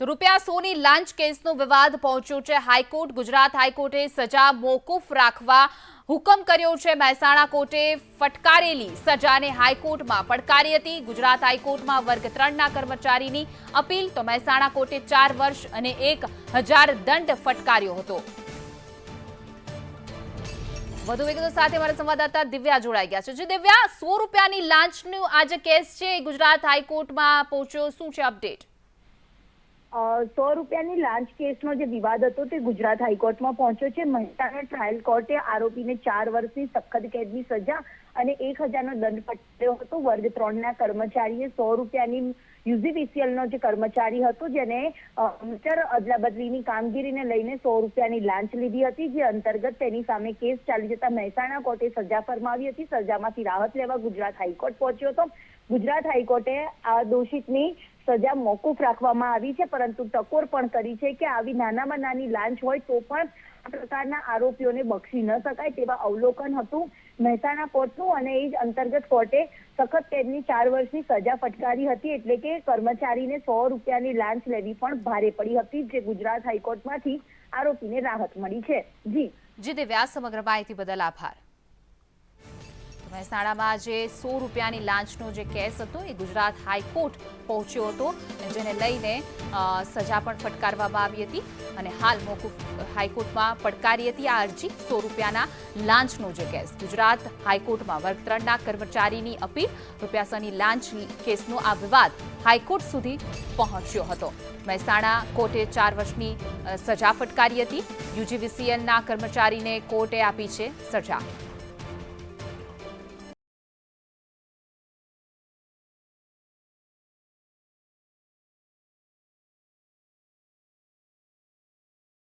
તો રૂપિયા સોની લાંચ કેસનો વિવાદ પહોંચ્યો છે. હાઈકોર્ટ, ગુજરાત હાઈકોર્ટે સજા મોકૂફ રાખવા હુકમ કર્યો છે. મહેસાણા કોર્ટે ફટકારેલી સજાને હાઈકોર્ટમાં પડકારી હતી. ગુજરાત હાઈકોર્ટમાં વર્ગ ત્રણના કર્મચારીની અપીલ, તો મહેસાણા કોર્ટે ચાર વર્ષ અને એક હજાર દંડ ફટકાર્યો હતો. વધુ વિગતો સાથે મારા સંવાદદાતા દિવ્યા જોડાઈ ગયા છે. જે દિવ્યા, સો રૂપિયાની લાંચનું આ જે કેસ છે. ગુજરાત હાઈકોર્ટમાં પહોંચ્યો. શું છે અપડેટ? સો રૂપિયાની લાંચ કેસનો જે વિવાદ હતો તે ગુજરાત હાઈકોર્ટમાં પહોંચ્યો છે. મહેસાણા ટ્રાયલ કોર્ટે આરોપીને ચાર વર્ષની સખત કેદની સજા અને એક હજારનો દંડ ફટકાર્યો હતો. વર્ગ ત્રણના કર્મચારીએ સો રૂપિયાની યુજીવીસીએલનો જે કર્મચારી હતો જેને મીટર અદલાબદલીની કામગીરીને લઈને સો રૂપિયાની લાંચ લીધી હતી, જે અંતર્ગત તેની સામે કેસ ચાલી જતા મહેસાણા કોર્ટે સજા ફરમાવી હતી. સજામાંથી રાહત લેવા ગુજરાત હાઈકોર્ટ પહોંચ્યો હતો. ગુજરાત હાઈકોર્ટે આ દોષિતની સજા મોકૂફ રાખવામાં આવી છે, પરંતુ ટકોર પણ કરી છે કે આવી નાનામાં નાની લાંચ હોય તો પણ આ પ્રકારના આરોપીઓને બક્ષી ન શકાય તેવા અવલોકન હતું મહેસાણા કોર્ટનું અને એ જ અંતર્ગત કોર્ટે સખત તેમની ચાર વર્ષની સજા ફટકારી હતી, એટલે કે કર્મચારીને સો રૂપિયાની લાંચ લેવી પણ ભારે પડી હતી, જે ગુજરાત હાઈકોર્ટમાંથી આરોપીને રાહત મળી છે. જી. જી દિવ્યા સમગ્ર માહિતી બદલ આભાર. મહેસાણામાં જે સો રૂપિયાની લાંચનો જે કેસ હતો, એ ગુજરાત હાઈકોર્ટ પહોંચ્યો હતો જેને લઈને સજા પણ ફટકારવામાં આવી હતી અને હાલ મોકૂફ હાઈકોર્ટમાં પડકારી હતી આ અરજી, સો રૂપિયાના લાંચનો જે કેસ. ગુજરાત હાઈકોર્ટમાં વર્ગ ત્રણના કર્મચારીની અપીલ, રૂપિયાસની લાંચ કેસનો આ વિવાદ હાઈકોર્ટ સુધી પહોંચ્યો હતો. મહેસાણા કોર્ટે ચાર વર્ષની સજા ફટકારી હતી. યુજીવીસીએલના કર્મચારીને કોર્ટે આપી છે સજા.